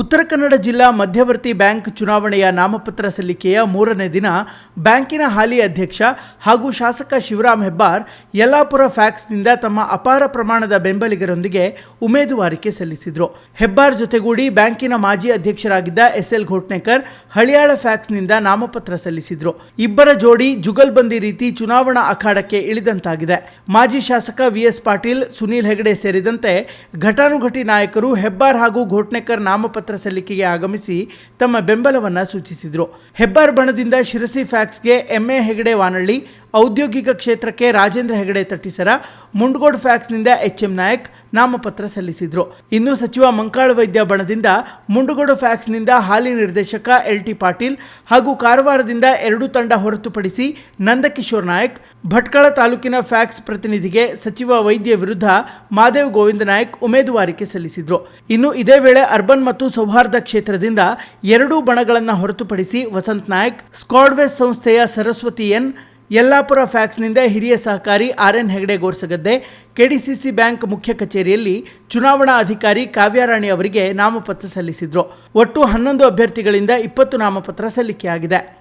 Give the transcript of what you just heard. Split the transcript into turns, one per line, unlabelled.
ಉತ್ತರ ಕನ್ನಡ ಜಿಲ್ಲಾ ಮಧ್ಯವರ್ತಿ ಬ್ಯಾಂಕ್ ಚುನಾವಣೆಯ ನಾಮಪತ್ರ ಸಲ್ಲಿಕೆಯ ಮೂರನೇ ದಿನ ಬ್ಯಾಂಕಿನ ಹಾಲಿ ಅಧ್ಯಕ್ಷ ಹಾಗೂ ಶಾಸಕ ಶಿವರಾಮ್ ಹೆಬ್ಬಾರ್ ಯಲ್ಲಾಪುರ ಫ್ಯಾಕ್ಸ್ನಿಂದ ತಮ್ಮ ಅಪಾರ ಪ್ರಮಾಣದ ಬೆಂಬಲಿಗರೊಂದಿಗೆ ಉಮೇದುವಾರಿಕೆ ಸಲ್ಲಿಸಿದರು. ಹೆಬ್ಬಾರ್ ಜೊತೆಗೂಡಿ ಬ್ಯಾಂಕಿನ ಮಾಜಿ ಅಧ್ಯಕ್ಷರಾಗಿದ್ದ ಎಸ್ ಎಲ್ ಘೋಟ್ನೇಕರ್ ಹಳಿಯಾಳ ಫ್ಯಾಕ್ಸ್ನಿಂದ ನಾಮಪತ್ರ ಸಲ್ಲಿಸಿದರು. ಇಬ್ಬರ ಜೋಡಿ ಜುಗಲ್ಬಂದಿ ರೀತಿ ಚುನಾವಣಾ ಅಖಾಡಕ್ಕೆ ಇಳಿದಂತಾಗಿದೆ. ಮಾಜಿ ಶಾಸಕ ವಿ ಎಸ್ ಪಾಟೀಲ್, ಸುನೀಲ್ ಹೆಗಡೆ ಸೇರಿದಂತೆ ಘಟಾನುಘಟಿ ನಾಯಕರು ಹೆಬ್ಬಾರ್ ಹಾಗೂ ಘೋಟ್ನೇಕರ್ ನಾಮಪತ್ರ ಸಲ್ಲಿಕೆಗೆ ಆಗಮಿಸಿ ತಮ್ಮ ಬೆಂಬಲವನ್ನು ಸೂಚಿಸಿದರು. ಹೆಬ್ಬಾರ್ ಬಣದಿಂದ ಶಿರಸಿ ಫ್ಯಾಕ್ಸ್ಗೆ ಎಂಎ ಹೆಗಡೆ ವಾನಳ್ಳಿ ಔದ್ಯೋಗಿಕ ಕ್ಷೇತ್ರಕ್ಕೆ ರಾಜೇಂದ್ರ ಹೆಗಡೆ ತಟ್ಟಿಸರ. ಮುಂಡಗೋಡ್ ಫ್ಯಾಕ್ಸ್ನಿಂದ ಎಚ್ ಎಂ ನಾಯಕ್ ನಾಮಪತ್ರ ಸಲ್ಲಿಸಿದ್ರು. ಇನ್ನು ಸಚಿವ ಮಂಕಾಳ ವೈದ್ಯ ಬಣದಿಂದ ಮುಂಡಗೋಡು ಫ್ಯಾಕ್ಸ್ನಿಂದ ಹಾಲಿ ನಿರ್ದೇಶಕ ಎಲ್ ಟಿ ಪಾಟೀಲ್ ಹಾಗೂ ಕಾರವಾರದಿಂದ ಎರಡು ತಂಡ ಹೊರತುಪಡಿಸಿ ನಂದಕಿಶೋರ್ ನಾಯಕ್, ಭಟ್ಕಳ ತಾಲೂಕಿನ ಫ್ಯಾಕ್ಸ್ ಪ್ರತಿನಿಧಿಗೆ ಸಚಿವ ವೈದ್ಯ ವಿರುದ್ಧ ಮಾದೇವ್ ಗೋವಿಂದ ನಾಯಕ್ ಉಮೇದುವಾರಿಕೆ ಸಲ್ಲಿಸಿದ್ರು. ಇನ್ನು ಇದೇ ವೇಳೆ ಅರ್ಬನ್ ಮತ್ತು ಸೌಹಾರ್ದ ಕ್ಷೇತ್ರದಿಂದ ಎರಡೂ ಬಣಗಳನ್ನು ಹೊರತುಪಡಿಸಿ ವಸಂತ್ ನಾಯಕ್ ಸ್ಕಾಡ್ವೆಸ್ ಸಂಸ್ಥೆಯ ಸರಸ್ವತಿ ಎನ್ ಯಲ್ಲಾಪುರ ಫ್ಯಾಕ್ಸ್ನಿಂದ ಹಿರಿಯ ಸಹಕಾರಿ R N Hegde Gorsagadde, KDCC bank ಮುಖ್ಯ ಕಚೇರಿಯಲ್ಲಿ ಚುನಾವಣಾ ಅಧಿಕಾರಿ ಕಾವ್ಯಾರಾಣಿ ಅವರಿಗೆ ನಾಮಪತ್ರ ಸಲ್ಲಿಸಿದ್ರು. ಒಟ್ಟು ಹನ್ನೊಂದು ಅಭ್ಯರ್ಥಿಗಳಿಂದ ಇಪ್ಪತ್ತು ನಾಮಪತ್ರ ಸಲ್ಲಿಕೆಯಾಗಿದೆ.